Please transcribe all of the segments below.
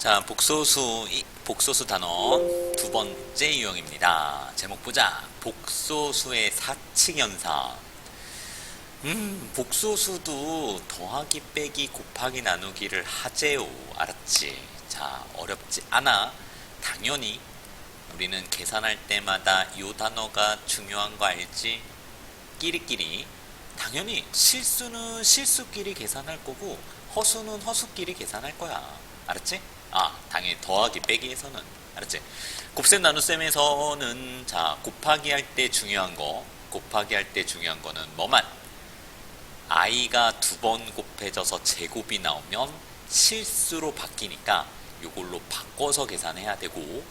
자, 복소수, 이- 복소수 단원 두 번째 유형입니다. 제목 보자. 복소수의 사칙 연산. 음, 복소수도 더하기, 빼기, 곱하기, 나누기를 하재요. 알았지? 자, 어렵지 않아. 당연히 우리는 계산할 때마다 이 단어가 중요한 거 알지? 끼리끼리. 당연히 실수는 실수끼리 계산할 거고 허수는 허수끼리 계산할 거야. 알았지? 아, 당연히 더하기 빼기에서는 알았지? 곱셈 나눗셈에서는 자 곱하기 할 때 중요한 거 곱하기 할 때 중요한 거는 뭐만 i가 두 번 곱해져서 제곱이 나오면 실수로 바뀌니까 이걸로 바꿔서 계산해야 되고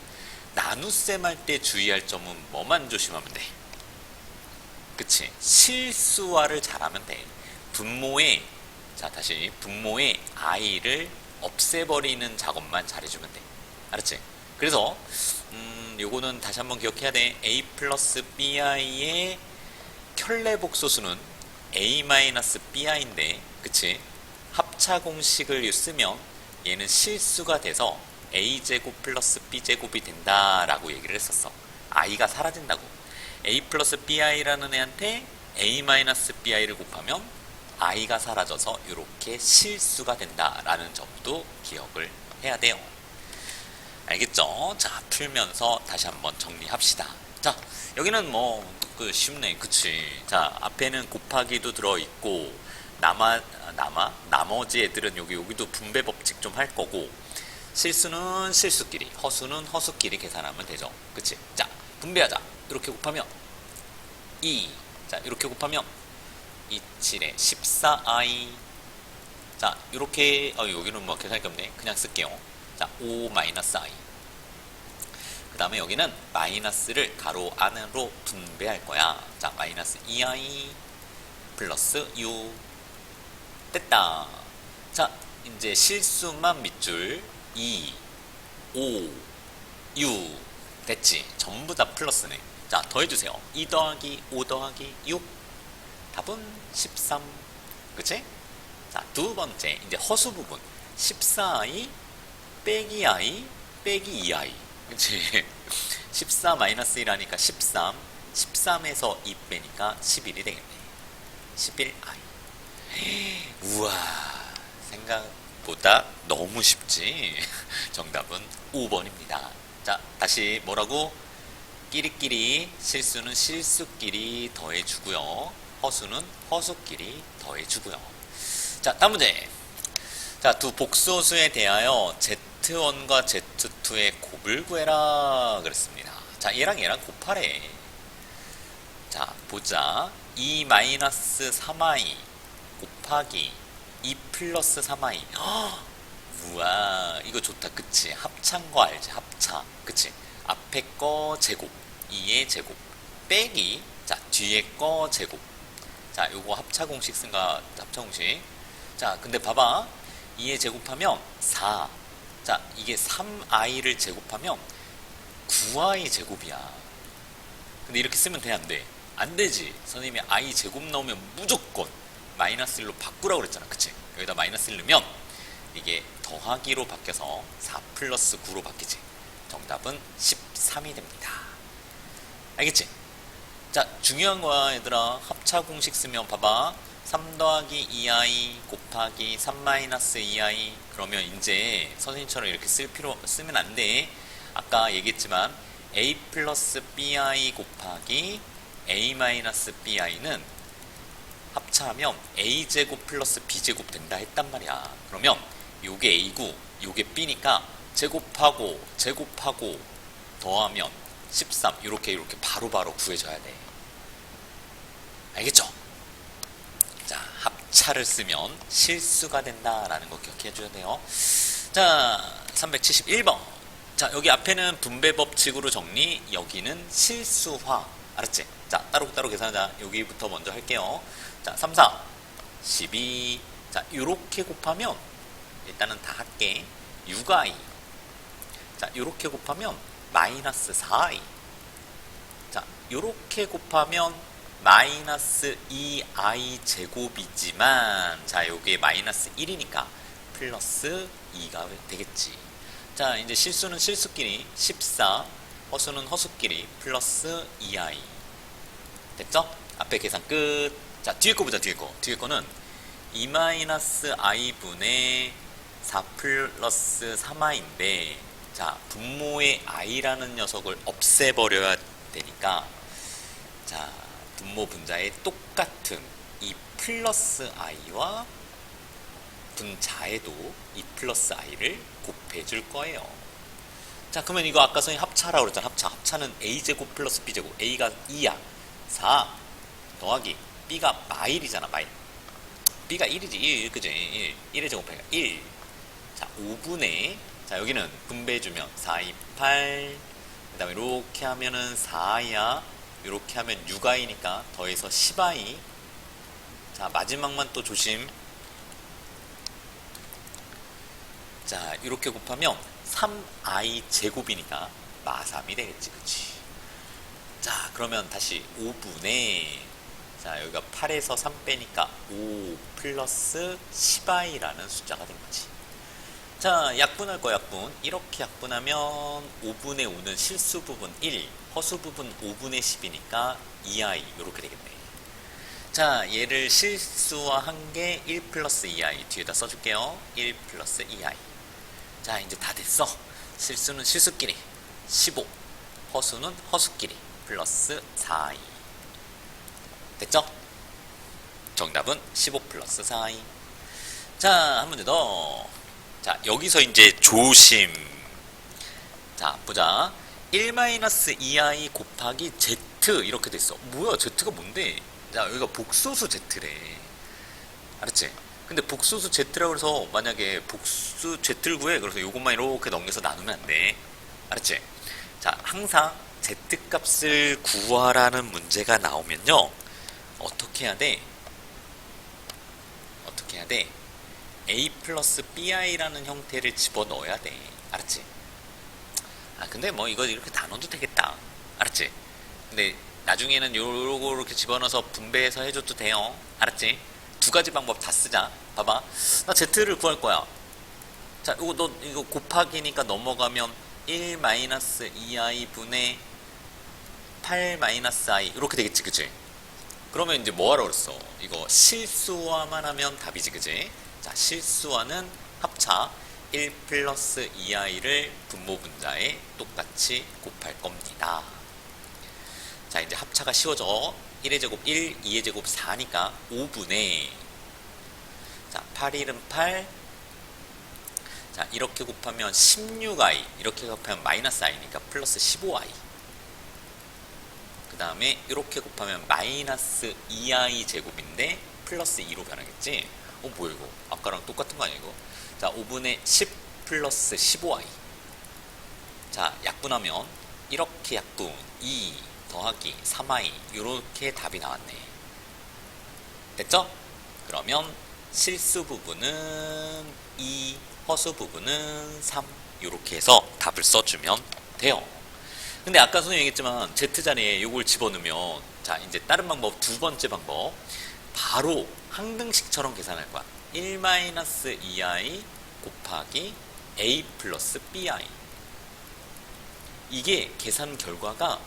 나눗셈 할 때 주의할 점은 뭐만 조심하면 돼. 그치? 실수화를 잘하면 돼. 분모에, 자, 다시, 분모에 i를 없애버리는 작업만 잘해주면 돼. 알았지? 그래서, 음, 요거는 다시 한번 기억해야 돼. a 플러스 bi의 켤레 복소수는 a 마이너스 bi인데, 그치? 합차 공식을 쓰면 얘는 실수가 돼서 a제곱 플러스 b제곱이 된다라고 얘기를 했었어. i가 사라진다고. a 플러스 bi라는 애한테 a 마이너스 bi를 곱하면 i가 사라져서 이렇게 실수가 된다라는 점도 기억을 해야 돼요. 알겠죠? 자, 풀면서 다시 한번 정리합시다. 자, 여기는 뭐, 그 쉽네. 그치. 자, 앞에는 곱하기도 들어있고, 남아, 남아? 나머지 애들은 여기, 여기도 분배 법칙 좀 할 거고, 실수는 실수끼리, 허수는 허수끼리 계산하면 되죠. 그치? 자, 분배하자. 이렇게 곱하면 2. 자, 이렇게 곱하면 2, 7에 14i. 자, 이렇게, 어, 여기는 뭐 계산할 게 없네. 그냥 쓸게요. 자, 5 마이너스 i. 그 다음에 여기는 마이너스를 가로 안으로 분배할 거야. 자, 마이너스 2i 플러스 6. 됐다. 자, 이제 실수만 밑줄 2, 5, 6. 됐지? 전부 다 플러스네. 자, 더해주세요. 2 더하기 5 더하기 6. 답은 13. 그치? 자, 두 번째. 이제 허수 부분. 14i 빼기 i 빼기 2i. 그치? 14 마이너스 1하니까 13. 13에서 2 빼니까 11이 되겠네. 11i. 우와. 생각보다 너무 쉽지? 정답은 5번입니다. 자, 다시 뭐라고? 끼리끼리 실수는 실수끼리 더해주고요. 허수는 허수끼리 더해주고요. 자, 다음 문제. 자, 두 복소수에 대하여 Z1과 Z2의 곱을 구해라 그랬습니다. 자, 얘랑 얘랑 곱하래. 자, 보자. 2 마이너스 3i 곱하기 2 플러스 3i. 헉! 우와, 이거 좋다. 그치? 합차인 거 알지? 합차. 그치? 앞에 거 제곱, 2의 제곱, 빼기, 자, 뒤에 거 제곱. 자, 요거 합차 공식 쓴가, 합차 공식. 자, 근데 봐봐. 2의 제곱하면 4. 자, 이게 3i를 제곱하면 9i 제곱이야. 근데 이렇게 쓰면 돼, 안 돼? 안 되지. 선생님이 i 제곱 나오면 무조건 마이너스 1로 바꾸라고 그랬잖아. 그치? 여기다 마이너스 1 넣으면 이게 더하기로 바뀌어서 4 플러스 9로 바뀌지. 정답은 13이 됩니다. 알겠지? 자, 중요한 거야, 얘들아. 합차 공식 쓰면 봐봐. 3 더하기 2i 곱하기 3 마이너스 2i 그러면 이제 선생님처럼 이렇게 쓸 필요 쓰면 안 돼. 아까 얘기했지만 a 플러스 bi 곱하기 a 마이너스 bi는 합차하면 a제곱 플러스 b제곱 된다 했단 말이야. 그러면 요게 a고 요게 b니까 제곱하고 제곱하고 더하면 13 이렇게 이렇게 바로바로 구해져야 돼. 알겠죠? 자, 합차를 쓰면 실수가 된다라는 거 기억해 줘야 돼요. 자, 371번. 자, 여기 앞에는 분배 법칙으로 정리, 여기는 실수화. 알았지? 자, 따로따로 계산하자. 여기부터 먼저 할게요. 자, 3, 4, 12. 자, 요렇게 곱하면, 일단은 다 할게. 6i. 자, 요렇게 곱하면, 마이너스 4i. 자, 요렇게 곱하면, 마이너스 2i 제곱이지만, 자, 요게 마이너스 1이니까, 플러스 2가 되겠지. 자, 이제 실수는 실수끼리 14, 허수는 허수끼리 플러스 2i. 됐죠? 앞에 계산 끝. 자, 뒤에 거 보자, 뒤에 거. 뒤에 거는 2-i 분의 4 플러스 3i인데, 자, 분모의 i라는 녀석을 없애버려야 되니까, 자, 분모 분자의 똑같은 이 플러스 i와 분자에도 이 플러스 i를 곱해줄 거예요. 자, 그러면 이거 아까 선생님 합차라고 그랬잖아. 합차. 합차는 a제곱 플러스 b제곱. a가 2야. 4 더하기 b가 마일이잖아. 마일. b가 1이지. 1, 그지? 1. 1의 제곱하니까 1. 자, 5분의 자, 여기는 분배해주면 4, 2, 8. 그 다음에 이렇게 하면은 4이야. 이렇게 하면 6i니까 더해서 10i. 자, 마지막만 또 조심. 자, 이렇게 곱하면 3i 제곱이니까 마3이 되겠지, 그치? 자, 그러면 다시 5분의 자, 여기가 8에서 3 빼니까 5 플러스 10i라는 숫자가 된 거지. 자, 약분할 거 약분. 이렇게 약분하면 5분의 5는 실수 부분 1, 허수 부분 5분의 10이니까 2i 이렇게 되겠네. 자, 얘를 실수화한 게 1 플러스 2i 뒤에다 써줄게요. 1 플러스 2i. 자, 이제 다 됐어. 실수는 실수끼리 15, 허수는 허수끼리 플러스 4i. 됐죠? 정답은 15 플러스 4i. 자, 한 문제 더. 자, 여기서 이제 조심. 자, 보자. 1-2i 곱하기 z 이렇게 됐어. 뭐야, z가 뭔데? 자, 여기가 복소수 z래. 알았지? 근데 복소수 z라고 해서 만약에 복수 z를 구해. 그래서 요것만 이렇게 넘겨서 나누면 안 돼. 알았지? 자, 항상 z 값을 구하라는 문제가 나오면요. 어떻게 해야 돼? 어떻게 해야 돼? A 플러스 bi라는 형태를 집어넣어야 돼. 알았지? 아, 근데 뭐 이거 이렇게 나눠도 되겠다. 알았지? 근데 나중에는 요거 이렇게 집어넣어서 분배해서 해줘도 돼요. 알았지? 두 가지 방법 다 쓰자. 봐봐. 나 z를 구할 거야. 자, 이거 너 이거 곱하기니까 넘어가면 1 마이너스 2i 분의 8 마이너스 i 이렇게 되겠지, 그치? 그러면 이제 뭐 하라고 그랬어? 이거 실수화만 하면 답이지, 그지? 자, 실수화는 합차 1 플러스 2i를 분모 분자에 똑같이 곱할 겁니다. 자, 이제 합차가 쉬워져. 1의 제곱 1, 2의 제곱 4니까 5분의 자, 8, 1은 8. 자, 이렇게 곱하면 16i. 이렇게 곱하면 마이너스 i니까 플러스 15i. 그 다음에 이렇게 곱하면 마이너스 2i 제곱인데 플러스 2로 변하겠지? 어 뭐야 이거? 아까랑 똑같은 거 아니야 이거? 자 5분의 10 플러스 15i 자 약분하면 이렇게 약분 2 더하기 3i 이렇게 답이 나왔네. 됐죠? 그러면 실수 부분은 2 허수 부분은 3 이렇게 해서 답을 써주면 돼요. 근데 아까 선생님 얘기했지만 Z 자리에 이걸 집어넣으면 자 이제 다른 방법 두 번째 방법. 바로 항등식처럼 계산할 거야 1-2i 곱하기 a 플러스 bi 이게 계산 결과가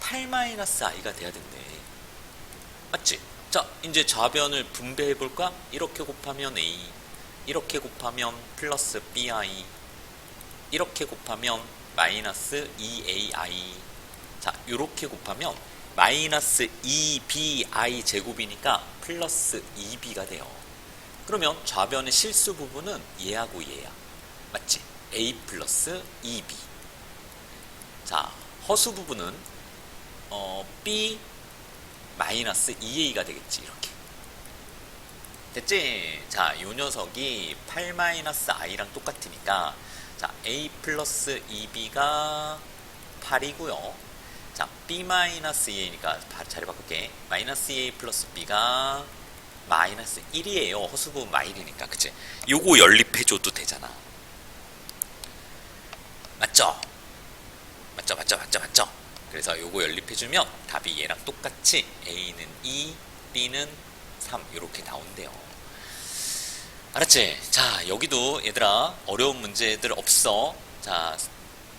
8-i가 돼야 된대 맞지? 자 이제 좌변을 분배해 볼까? 이렇게 곱하면 a 이렇게 곱하면 플러스 bi 이렇게 곱하면 마이너스 2ai 자 이렇게 곱하면 마이너스 2bi 제곱이니까 플러스 2b가 돼요 그러면 좌변의 실수 부분은 얘하고 얘야 맞지? a 플러스 2b 자 허수 부분은 어, b 마이너스 2a가 되겠지 이렇게 됐지? 자, 요 녀석이 8 마이너스 i랑 똑같으니까 자, a 플러스 2b가 8이고요. 자, b 마이너스 2a니까 자리 바꿀게. 마이너스 2a 플러스 b가 마이너스 1이에요. 허수부 마일이니까, 그치? 요거 연립해줘도 되잖아. 맞죠? 맞죠, 맞죠, 맞죠, 맞죠? 그래서 요거 연립해주면 답이 얘랑 똑같이 a는 2, b는 3 이렇게 나온대요. 알았지? 자 여기도 얘들아 어려운 문제들 없어. 자,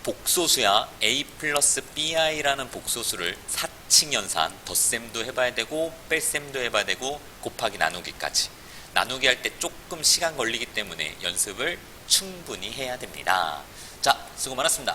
복소수야 a 플러스 bi라는 복소수를 사칙 연산 덧셈도 해봐야 되고 뺄셈도 해봐야 되고 곱하기 나누기까지 나누기 할 때 조금 시간 걸리기 때문에 연습을 충분히 해야 됩니다. 자, 수고 많았습니다.